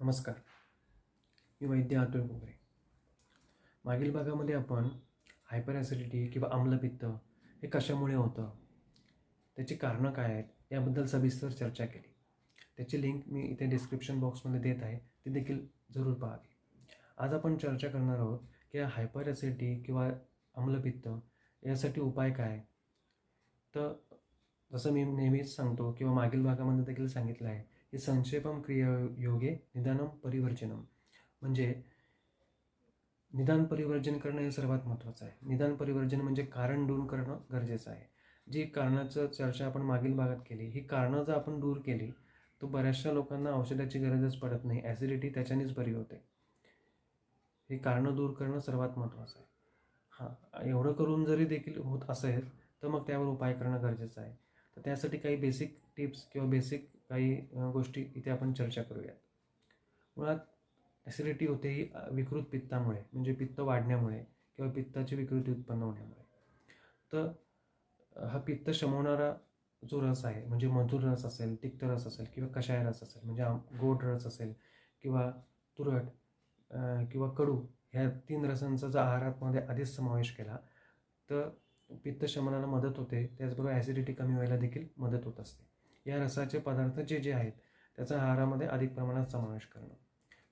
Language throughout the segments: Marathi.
नमस्कार. मी वैद्य अतुल कोगरे मागील भागामध्ये आपण हायपर ॲसिडिटी किंवा आम्लपित्त हे कशामुळे होतं? त्याची कारणं काय आहेत? याबद्दल सविस्तर चर्चा केली. त्याची लिंक मी इथे डिस्क्रिप्शन बॉक्समध्ये देत आहे. ती देखील जरूर पाहावी आज आपण चर्चा करणार आहोत की हायपर ॲसिडिटी किंवा आम्लपित्त यासाठी उपाय काय? तर जसं मी नेहमीच सांगतो किंवा मागील भागामध्ये देखील सांगितलं आहे की संक्षेपम क्रियायोगे निदानम परिवर्जनम. म्हणजे निदान परिवर्जन करणं हे सर्वात महत्त्वाचं आहे. निदान परिवर्जन म्हणजे कारण दूर करणं गरजेचं आहे. जी कारणाचं चर्चा आपण मागील भागात केली ही कारणं जर आपण दूर केली तर बऱ्याचशा लोकांना औषधाची गरजच पडत नाही. ॲसिडिटी त्याच्यानेच बरी होते. ही कारणं दूर करणं सर्वात महत्त्वाचं आहे. हां एवढं करून जरी देखील होत असेल तर मग त्यावर उपाय करणं गरजेचं आहे. तर त्यासाठी काही बेसिक टिप्स किंवा बेसिक काही गोष्टी इथे आपण चर्चा करूयात. मुळात ॲसिडिटी होते ही विकृत पित्तामुळे म्हणजे पित्त वाढण्यामुळे किंवा पित्ताची विकृती उत्पन्न होण्यामुळे. तर हा पित्त शमवणारा जो रस आहे म्हणजे मधुर रस असेल तिक्त रस असेल किंवा कषाय रस असेल म्हणजे गोड रस असेल किंवा तुरट किंवा कडू ह्या तीन रसांचा जर आहारामध्ये आधीच समावेश केला तर पित्तशमनाला मदत होते त्याचबरोबर ॲसिडिटी कमी व्हायला देखील मदत होत असते. या रसाचे पदार्थ जे जे आहेत त्याचा आहारामध्ये अधिक प्रमाणात समावेश करणं.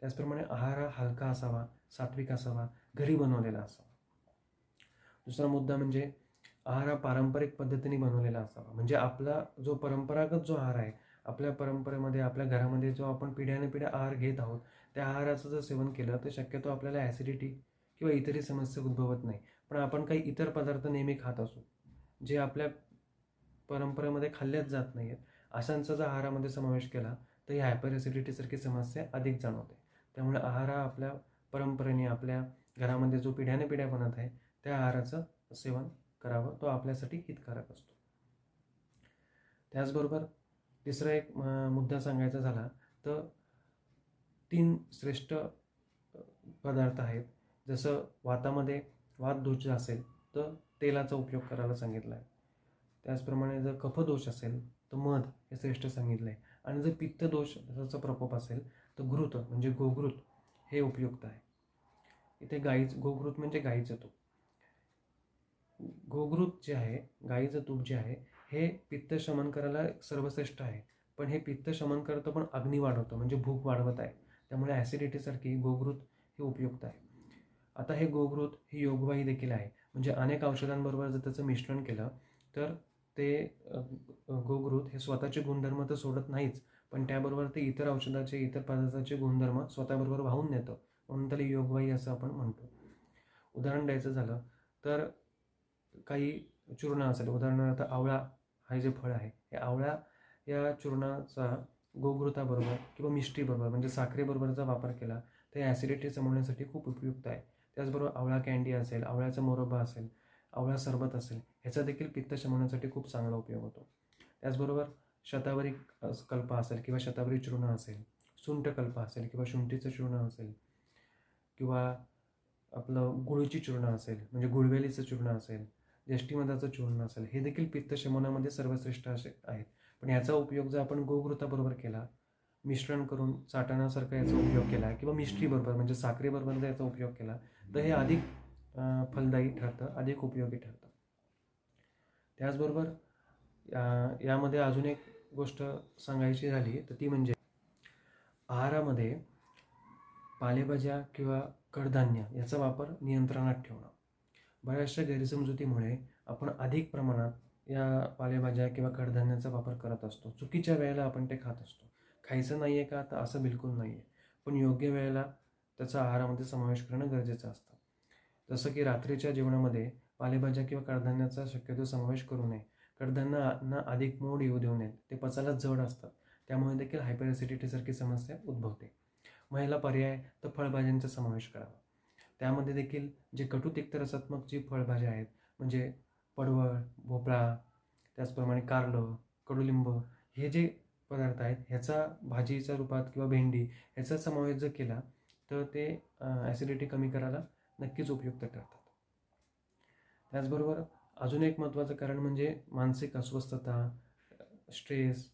त्याचप्रमाणे आहार हा हलका असावा सात्विक असावा घरी बनवलेला असावा. दुसरा मुद्दा म्हणजे आहार हा पारंपरिक पद्धतीने बनवलेला असावा. म्हणजे आपला जो परंपरागत जो आहार आहे आपल्या परंपरेमध्ये आपल्या घरामध्ये जो आपण पिढ्याने पिढ्या आहार घेत आहोत त्या आहाराचं जर सेवन केलं तर शक्यतो आपल्याला ॲसिडिटी किंवा इतरही समस्या उद्भवत नाही. पण आपण काही इतर पदार्थ नेहमी खात असू जे आपल्या परंपरेमध्ये खाल्ल्याच जात नाही आहेत अशांचा जर आहारामध्ये समावेश केला तर ही हायपर ॲसिडिटीसारखी समस्या अधिक जाणवते. त्यामुळे आहार हा आपल्या परंपरेने आपल्या घरामध्ये जो पिढ्याने पिढ्या बनत आहे त्या आहाराचं सेवन करावं. तो आपल्यासाठी हितकारक असतो. त्याचबरोबर तिसरा एक मुद्दा सांगायचा झाला तर तीन श्रेष्ठ पदार्थ आहेत. जसं वातामध्ये वात दोष असेल तर तेलाचा उपयोग करायला सांगितला आहे त्याचप्रमाणे जर कफदोष असेल तर मध हे श्रेष्ठ सांगितलं आहे आणि जर पित्तदोषाचा प्रकोप असेल तर घृत म्हणजे गोघृत हे उपयुक्त आहे. इथे गाईच गोघृत म्हणजे गाईचं तूप. गोघृत जे आहे गाईचं तूप जे आहे हे पित्त शमन करायला सर्वश्रेष्ठ आहे. पण हे पित्त शमन करतं पण अग्नी वाढवतं म्हणजे भूक वाढवत आहे. त्यामुळे ॲसिडिटीसारखी गोघृत हे उपयुक्त आहे. आता हे गोघृत ही योगवाही देखील आहे. म्हणजे अनेक औषधांबरोबर जर त्याचं मिश्रण केलं तर ते गोघृत हे स्वतःचे गुणधर्म तर सोडत नाहीच पण त्याबरोबर ते इतर औषधाचे इतर पदार्थाचे गुणधर्म स्वतःबरोबर वाहून नेतं. म्हणून त्याला योगवाही असं आपण म्हणतो. उदाहरण द्यायचं झालं तर काही चूर्ण असेल उदाहरणार्थ आवळा हे जे फळ आहे हे आवळा या चूर्णाचा गोघृताबरोबर किंवा मिष्टीबरोबर म्हणजे साखरेबरोबरचा वापर केला तर ॲसिडिटी समजण्यासाठी खूप उपयुक्त आहे. त्याचबरोबर आवळा कॅन्डी असेल आवळ्याचा मोरबा असेल आवळा सरबत असेल ह्याचा देखील पित्त शमवण्यासाठी खूप चांगला उपयोग होतो. त्याचबरोबर शतावरी कल्प असेल किंवा शतावरी चूर्ण असेल सुंठ कल्प असेल किंवा शुंठीचं चूर्ण असेल किंवा आपलं गुळची चूर्ण असेल म्हणजे गुळवेलीचं चूर्ण असेल ज्येष्ठीमधाचं चूर्ण असेल हे देखील पित्त शमवण्यामध्ये सर्वश्रेष्ठ असे आहेत. पण याचा उपयोग जर आपण गोघृताबरोबर केला मिश्रण करून चाटण्यासारखा याचा उपयोग केला किंवा मिष्टीबरोबर म्हणजे साखरेबरोबर जर याचा उपयोग केला तर हे अधिक फलदायी ठरतं अधिक उपयोगी ठरतं. त्याचबरोबर या- यामध्ये अजून एक गोष्ट सांगायची झाली तर ती म्हणजे आहारामध्ये पालेभाज्या किंवा कडधान्य याचा वापर नियंत्रणात ठेवणं. बऱ्याचशा गैरसमजुतीमुळे आपण अधिक प्रमाणात या पालेभाज्या किंवा कडधान्याचा वापर करत असतो. चुकीच्या वेळेला आपण ते खात असतो. खायचं नाही आहे का? तर असं बिलकुल नाही आहे पण योग्य वेळेला त्याचा आहारामध्ये समावेश करणं गरजेचं असतं. जसं की रात्रीच्या जेवणामध्ये पालेभाज्या किंवा कडधान्याचा शक्यतो समावेश करू नये. कडधान्यांना अधिक मोड येऊ देऊ नयेत ते पचायला जड असतात. त्यामुळे देखील हायपर ॲसिडिटीसारखी समस्या उद्भवते. मग ह्याला पर्याय तर फळभाज्यांचा समावेश करावा. त्यामध्ये देखील जे कटू तिक्त रसात्मक जी फळभाज्या आहेत म्हणजे पडवळ भोपळा त्याचप्रमाणे कारलं कडुलिंब हे जे पदार्थ आहेत ह्याचा भाजीच्या रूपात किंवा भेंडी ह्याचा समावेश जर केला तर ते ॲसिडिटी कमी करायला नक्कीच उपयुक्त ठरतात. त्याचबरोबर अजून एक महत्त्वाचं कारण म्हणजे मानसिक अस्वस्थता स्ट्रेस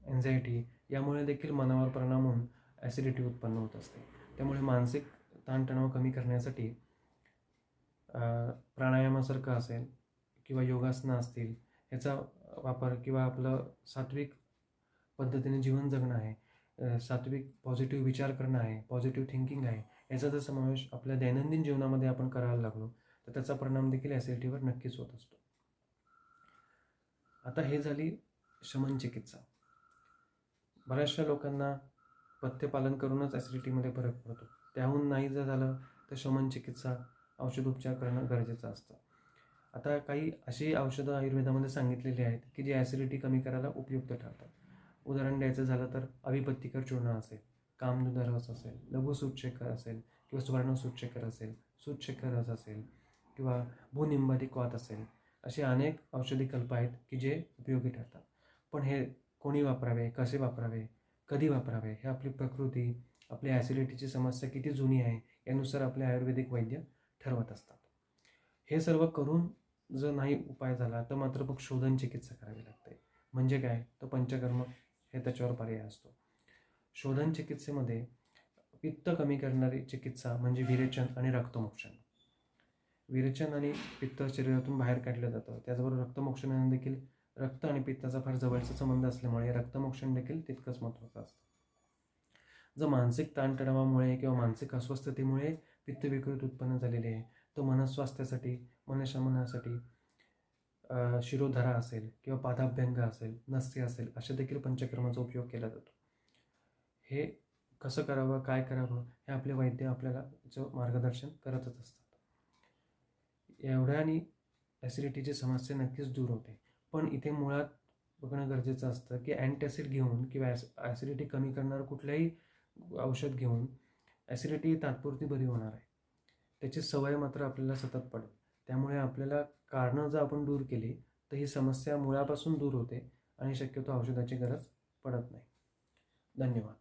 एन्झायटी यामुळे देखील मनावर परिणाम होऊन ॲसिडिटी उत्पन्न होत असते. त्यामुळे मानसिक ताणतणाव कमी करण्यासाठी प्राणायामासारखं असेल किंवा योगासनं असतील ह्याचा वापर किंवा आपलं सात्विक पद्धतीने जीवन जगणं आहे. सात्विक पॉझिटिव्ह विचार करणं आहे पॉझिटिव्ह थिंकिंग आहे याचा जर समावेश आपल्या दैनंदिन जीवनामध्ये आपण करायला लागलो तर त्याचा परिणाम देखील ॲसिडिटीवर नक्कीच होत असतो. आता हे झाली शमन चिकित्सा. बऱ्याचशा लोकांना पथ्यपालन करूनच ॲसिडिटीमध्ये फरक पडतो. त्याहून नाही जर झालं तर शमन चिकित्सा औषधोपचार करणं गरजेचं असतं. आता काही अशी औषधं आयुर्वेदामध्ये सांगितलेली आहेत की जी ॲसिडिटी कमी करायला उपयुक्त ठरतात. उदाहरण द्यायचं झालं तर अभिपत्तिकर चूर्ण असेल कामदुधा रस असेल लघु सूतशेखर असेल किंवा सुवर्ण सूतशेखर असेल सूतशेखर रस असेल किंवा भूनिंबाधिक वात असेल असे अनेक औषधी कल्प आहेत की जे उपयोगी ठरतात. पण हे कोणी वापरावे कसे वापरावे कधी वापरावे हे आपली प्रकृती आपली ॲसिडिटीची समस्या किती जुनी आहे यानुसार आपले आयुर्वेदिक वैद्य ठरवत असतात. हे सर्व करून जर नाही उपाय झाला तर मात्र मग शोधन चिकित्सा करावी लागते. म्हणजे काय? तो पंचकर्म. हे त्याच्यावर पर्याय असतो. शोधन चिकित्सेमध्ये पित्त कमी करणारी चिकित्सा म्हणजे विरेचन आणि रक्तमोक्षण. विरेचन आणि पित्त शरीरातून बाहेर काढलं जातं. त्याचबरोबर रक्तमोक्षणाने देखील रक्त आणि पित्ताचा फार जवळचा संबंध असल्यामुळे रक्तमोक्षण देखील तितकंच महत्त्वाचं असतं. जर मानसिक ताणतणावामुळे किंवा मानसिक अस्वस्थतेमुळे पित्तविकृत उत्पन्न झालेले आहे तर मनस्वास्थ्यासाठी मनशमनासाठी अ, शिरोधरा असेल किंवा पादाभ्यंग असेल नस्य असेल अशा देखील पंचकर्माचा उपयोग केला जातो. हे कसं करावं काय करावं हे आपले वैद्य आपल्याला जो मार्गदर्शन करतच असतात. एवढ्याने ॲसिडिटीची समस्या नक्कीच दूर होते. पण इथे मुळात बघणं गरजेचं असतं की अँटॅसिड घेऊन किंवा ॲस ॲसिडिटी कमी करणारं कुठलंही औषध घेऊन ॲसिडिटी तात्पुरती बरी होणार आहे. त्याची सवय मात्र आपल्याला सतत पडेल. त्यामुळे आपल्याला कारणं जर आपण दूर केली तर ही समस्या मुळापासून दूर होते आणि शक्यतो औषधाची गरज पडत नाही. धन्यवाद.